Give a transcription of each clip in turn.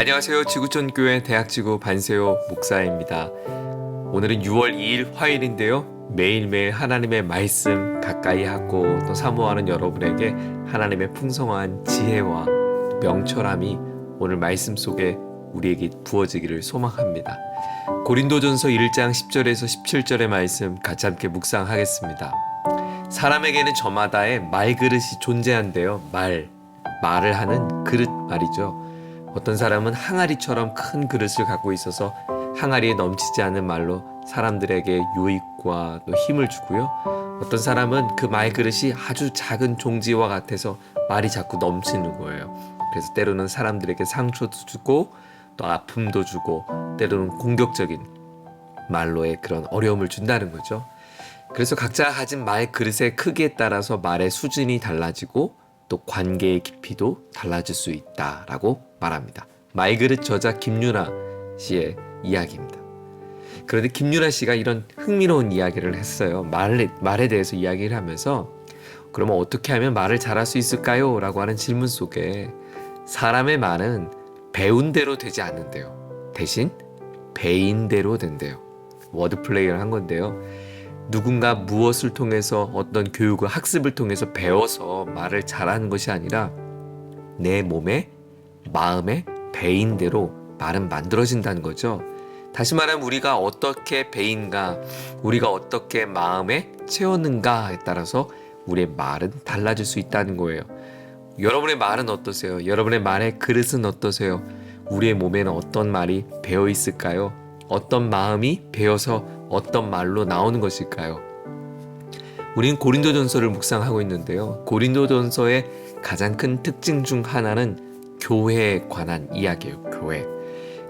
안녕하세요. 지구촌 교회 대학지구 반세호 목사입니다. 오늘은 6월 2일 화요일인데요. 매일매일 하나님의 말씀 가까이 하고 또 사모하는 여러분에게 하나님의 풍성한 지혜와 명철함이 오늘 말씀 속에 우리에게 부어지기를 소망합니다. 고린도전서 1장 10절에서 17절의 말씀 같이 함께 묵상하겠습니다. 사람에게는 저마다의 말그릇이 존재한대요. 말, 말을 하는 그릇 말이죠. 어떤 사람은 항아리처럼 큰 그릇을 갖고 있어서 항아리에 넘치지 않는 말로 사람들에게 유익과 또 힘을 주고요. 어떤 사람은 그 말 그릇이 아주 작은 종지와 같아서 말이 자꾸 넘치는 거예요. 그래서 때로는 사람들에게 상처도 주고 또 아픔도 주고 때로는 공격적인 말로의 그런 어려움을 준다는 거죠. 그래서 각자 가진 말 그릇의 크기에 따라서 말의 수준이 달라지고 또 관계의 깊이도 달라질 수 있다라고 말합니다. 말그릇 저자 김유나 씨의 이야기입니다. 그런데 김유나 씨가 이런 흥미로운 이야기를 했어요. 말에, 말에 대해서 이야기를 하면서 그러면 어떻게 하면 말을 잘할 수 있을까요? 라고 하는 질문 속에 사람의 말은 배운 대로 되지 않는데요. 대신 배인 대로 된대요. 워드 플레이를 한 건데요. 누군가 무엇을 통해서 어떤 교육을 학습을 통해서 배워서 말을 잘하는 것이 아니라 내 몸에 마음에 배인 대로 말은 만들어진다는 거죠. 다시 말하면 우리가 어떻게 배인가, 우리가 어떻게 마음에 채웠는가에 따라서 우리의 말은 달라질 수 있다는 거예요. 여러분의 말은 어떠세요? 여러분의 말의 그릇은 어떠세요? 우리의 몸에는 어떤 말이 배어 있을까요? 어떤 마음이 배어서 어떤 말로 나오는 것일까요? 우리는 고린도전서를 묵상하고 있는데요. 고린도전서의 가장 큰 특징 중 하나는 교회에 관한 이야기예요. 교회.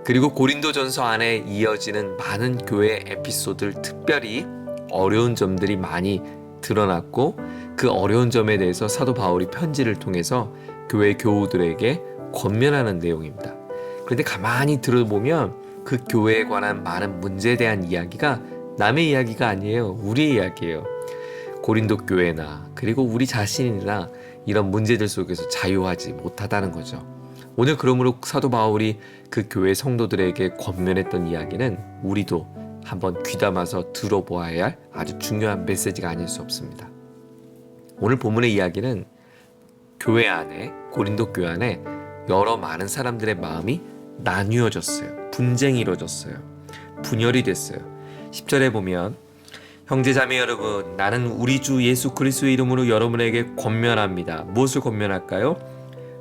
그리고 고린도전서 안에 이어지는 많은 교회 에피소드들 특별히 어려운 점들이 많이 드러났고 그 어려운 점에 대해서 사도 바울이 편지를 통해서 교회 교우들에게 권면하는 내용입니다. 그런데 가만히 들어보면 그 교회에 관한 많은 문제에 대한 이야기가 남의 이야기가 아니에요. 우리의 이야기예요. 고린도 교회나 그리고 우리 자신이나 이런 문제들 속에서 자유하지 못하다는 거죠. 오늘 그러므로 사도 바울이 그 교회 성도들에게 권면했던 이야기는 우리도 한번 귀담아서 들어보아야 할 아주 중요한 메시지가 아닐 수 없습니다. 오늘 본문의 이야기는 교회 안에 고린도 교회 안에 여러 많은 사람들의 마음이 나뉘어졌어요. 분쟁이 이루어졌어요. 분열이 됐어요. 10절에 보면 형제자매 여러분 나는 우리 주 예수 그리스도의 이름으로 여러분에게 권면합니다. 무엇을 권면할까요?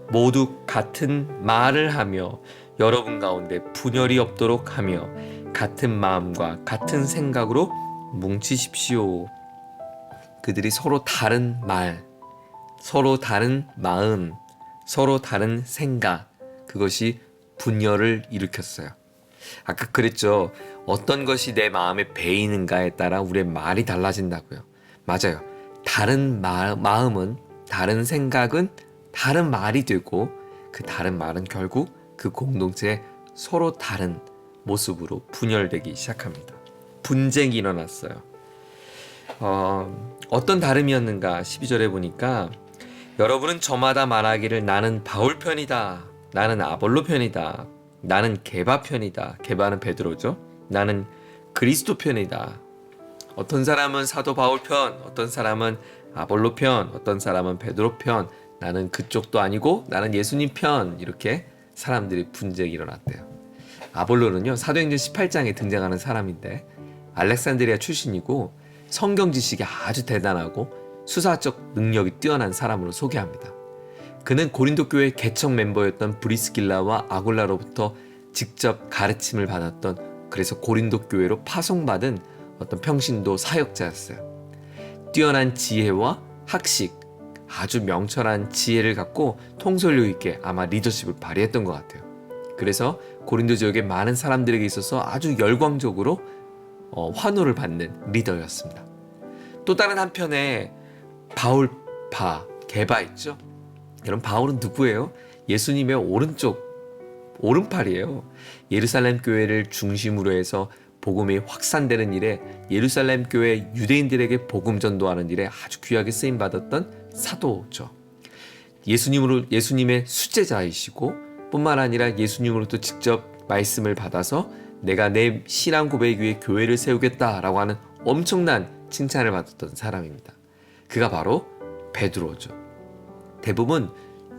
모두 같은 말을 하며 여러분 가운데 분열이 없도록 하며 같은 마음과 같은 생각으로 뭉치십시오. 그들이 서로 다른 말, 서로 다른 마음, 서로 다른 생각, 그것이 분열을 일으켰어요. 아까 그랬죠. 어떤 것이 내 마음에 배이는가에 따라 우리의 말이 달라진다고요. 맞아요. 다른 마, 마음은, 다른 생각은 다른 말이 되고 그 다른 말은 결국 그 공동체에 서로 다른 모습으로 분열되기 시작합니다. 분쟁이 일어났어요. 어, 어떤 다름이었는가 12절에 보니까 여러분은 저마다 말하기를 나는 바울 편이다. 나는 아볼로 편이다. 나는 게바 편이다. 게바는 베드로죠. 나는 그리스도 편이다. 어떤 사람은 사도 바울 편, 어떤 사람은 아볼로 편, 어떤 사람은 베드로 편, 나는 그쪽도 아니고 나는 예수님 편 이렇게 사람들이 분쟁이 일어났대요. 아볼로는요 사도행전 18장에 등장하는 사람인데 알렉산드리아 출신이고 성경 지식이 아주 대단하고 수사적 능력이 뛰어난 사람으로 소개합니다. 그는 고린도 교회 개척 멤버였던 브리스길라와 아골라로부터 직접 가르침을 받았던 그래서 고린도 교회로 파송받은 어떤 평신도 사역자였어요. 뛰어난 지혜와 학식, 아주 명철한 지혜를 갖고 통솔력 있게 아마 리더십을 발휘했던 것 같아요. 그래서 고린도 지역의 많은 사람들에게 있어서 아주 열광적으로 어, 환호를 받는 리더였습니다. 또 다른 한편에 바울파, 개바 있죠? 여러분 바울은 누구예요? 예수님의 오른쪽 오른팔이에요. 예루살렘 교회를 중심으로 해서 복음이 확산되는 일에 예루살렘 교회 유대인들에게 복음 전도하는 일에 아주 귀하게 쓰임 받았던 사도죠. 예수님으로 예수님의 수제자이시고 뿐만 아니라 예수님으로부터 직접 말씀을 받아서 내가 내 신앙 고백 위에 교회를 세우겠다라고 하는 엄청난 칭찬을 받았던 사람입니다. 그가 바로 베드로죠. 대부분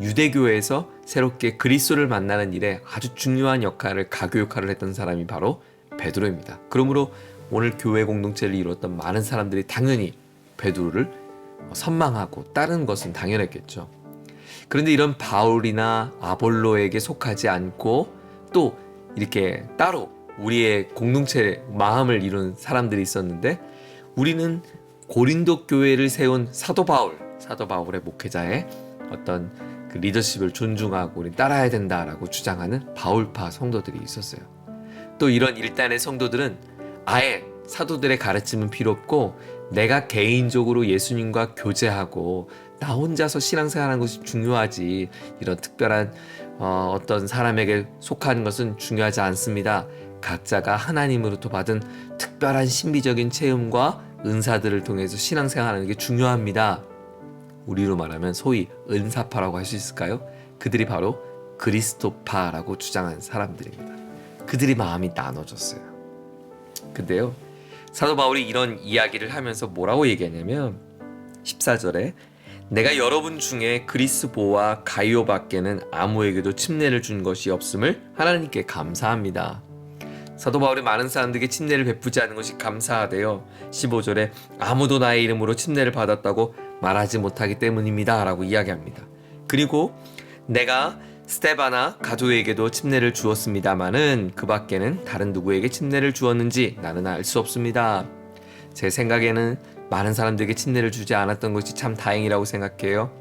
유대교회에서 새롭게 그리스도를 만나는 일에 아주 중요한 역할을 가교 역할을 했던 사람이 바로 베드로입니다. 그러므로 오늘 교회 공동체를 이루었던 많은 사람들이 당연히 베드로를 선망하고 따르는 것은 당연했겠죠. 그런데 이런 바울이나 아볼로에게 속하지 않고 또 이렇게 따로 우리의 공동체 마음을 이룬 사람들이 있었는데 우리는 고린도 교회를 세운 사도 바울, 사도 바울의 목회자의 어떤 그 리더십을 존중하고 우리 따라야 된다라고 주장하는 바울파 성도들이 있었어요. 또 이런 일단의 성도들은 아예 사도들의 가르침은 필요 없고 내가 개인적으로 예수님과 교제하고 나 혼자서 신앙생활하는 것이 중요하지 이런 특별한 어, 어떤 사람에게 속하는 것은 중요하지 않습니다. 각자가 하나님으로부터 받은 특별한 신비적인 체험과 은사들을 통해서 신앙생활하는 게 중요합니다. 우리로 말하면 소위 은사파라고 할 수 있을까요? 그들이 바로 그리스도파라고 주장한 사람들입니다. 그들이 마음이 나눠졌어요. 근데요, 사도 바울이 이런 이야기를 하면서 뭐라고 얘기하냐면 14절에 내가 여러분 중에 그리스보와 가이오 밖에는 아무에게도 침례를 준 것이 없음을 하나님께 감사합니다. 사도 바울이 많은 사람들에게 침례를 베푸지 않은 것이 감사하대요. 15절에 아무도 나의 이름으로 침례를 받았다고 말하지 못하기 때문입니다. 라고 이야기합니다. 그리고 내가 스테바나 가조에게도 침례를 주었습니다마는 그 밖에는 다른 누구에게 침례를 주었는지 나는 알 수 없습니다. 제 생각에는 많은 사람들에게 침례를 주지 않았던 것이 참 다행이라고 생각해요.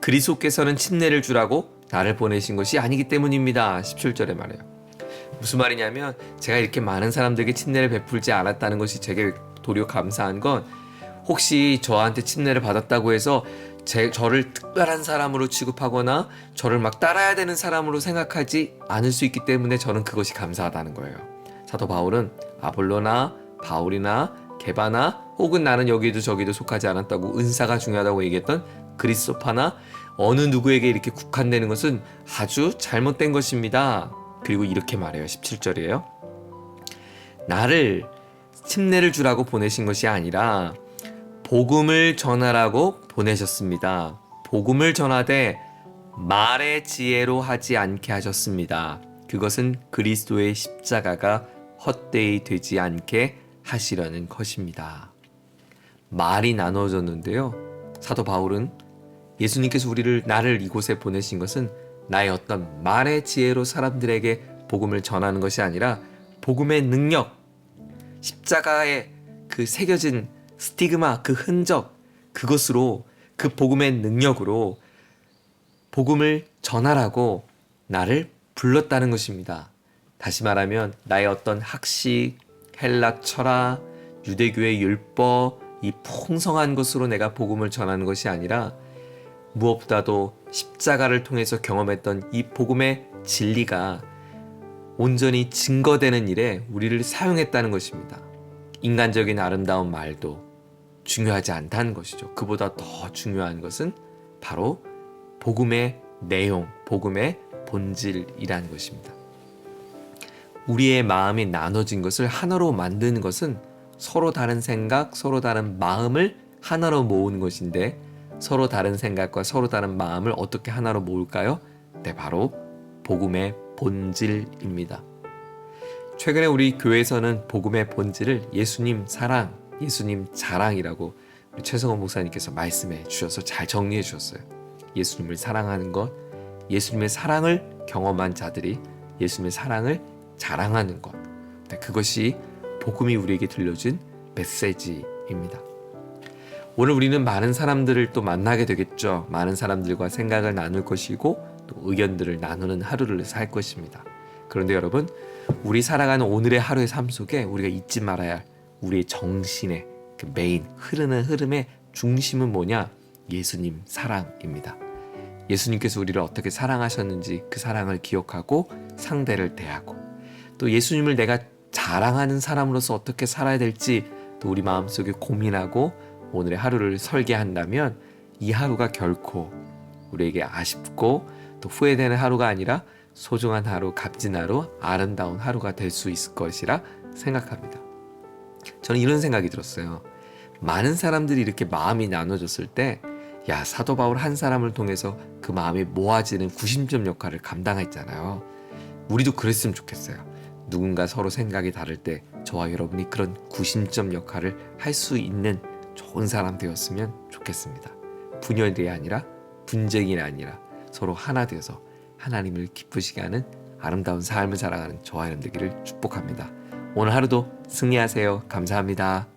그리스도께서는 침례를 주라고 나를 보내신 것이 아니기 때문입니다. 17절에 말해요. 무슨 말이냐면 제가 이렇게 많은 사람들에게 침례를 베풀지 않았다는 것이 제게 도리어 감사한 건 혹시 저한테 침례를 받았다고 해서 제, 저를 특별한 사람으로 취급하거나 저를 막 따라야 되는 사람으로 생각하지 않을 수 있기 때문에 저는 그것이 감사하다는 거예요. 사도 바울은 아볼로나 바울이나 게바나 혹은 나는 여기도 저기도 속하지 않았다고 은사가 중요하다고 얘기했던 그리스도파나 어느 누구에게 이렇게 국한되는 것은 아주 잘못된 것입니다. 그리고 이렇게 말해요. 17절이에요. 나를 침례를 주라고 보내신 것이 아니라 복음을 전하라고 보내셨습니다. 복음을 전하되 말의 지혜로 하지 않게 하셨습니다. 그것은 그리스도의 십자가가 헛되이 되지 않게 하시려는 것입니다. 말이 나눠졌는데요. 사도 바울은 예수님께서 우리를 나를 이곳에 보내신 것은 나의 어떤 말의 지혜로 사람들에게 복음을 전하는 것이 아니라 복음의 능력, 십자가에 그 새겨진 스티그마, 그 흔적, 그것으로 그 복음의 능력으로 복음을 전하라고 나를 불렀다는 것입니다. 다시 말하면 나의 어떤 학식, 헬락 철학, 유대교의 율법, 이 풍성한 것으로 내가 복음을 전하는 것이 아니라 무엇보다도 십자가를 통해서 경험했던 이 복음의 진리가 온전히 증거되는 일에 우리를 사용했다는 것입니다. 인간적인 아름다운 말도 중요하지 않다는 것이죠. 그보다 더 중요한 것은 바로 복음의 내용, 복음의 본질이라는 것입니다. 우리의 마음이 나눠진 것을 하나로 만드는 것은 서로 다른 생각, 서로 다른 마음을 하나로 모으는 것인데 서로 다른 생각과 서로 다른 마음을 어떻게 하나로 모을까요? 네, 바로 복음의 본질입니다. 최근에 우리 교회에서는 복음의 본질을 예수님 사랑, 예수님 자랑이라고 우리 최성원 목사님께서 말씀해 주셔서 잘 정리해 주셨어요. 예수님을 사랑하는 것, 예수님의 사랑을 경험한 자들이 예수님의 사랑을 자랑하는 것. 네, 그것이 복음이 우리에게 들려준 메시지입니다. 오늘 우리는 많은 사람들을 또 만나게 되겠죠. 많은 사람들과 생각을 나눌 것이고 또 의견들을 나누는 하루를 살 것입니다. 그런데 여러분, 우리 살아가는 오늘의 하루의 삶 속에 우리가 잊지 말아야 할 우리의 정신의 그 메인 흐르는 흐름의 중심은 뭐냐? 예수님 사랑입니다. 예수님께서 우리를 어떻게 사랑하셨는지 그 사랑을 기억하고 상대를 대하고 또 예수님을 내가 자랑하는 사람으로서 어떻게 살아야 될지 또 우리 마음속에 고민하고 오늘의 하루를 설계한다면 이 하루가 결코 우리에게 아쉽고 또 후회되는 하루가 아니라 소중한 하루, 값진 하루, 아름다운 하루가 될 수 있을 것이라 생각합니다. 저는 이런 생각이 들었어요. 많은 사람들이 이렇게 마음이 나눠졌을 때, 야, 사도 바울 한 사람을 통해서 그 마음이 모아지는 구심점 역할을 감당했잖아요. 우리도 그랬으면 좋겠어요. 누군가 서로 생각이 다를 때 저와 여러분이 그런 구심점 역할을 할 수 있는 좋은 사람 되었으면 좋겠습니다. 분열이 아니라 분쟁이 아니라 서로 하나 되어서 하나님을 기쁘시게 하는 아름다운 삶을 살아가는 저와 여러분 되기를 축복합니다. 오늘 하루도 승리하세요. 감사합니다.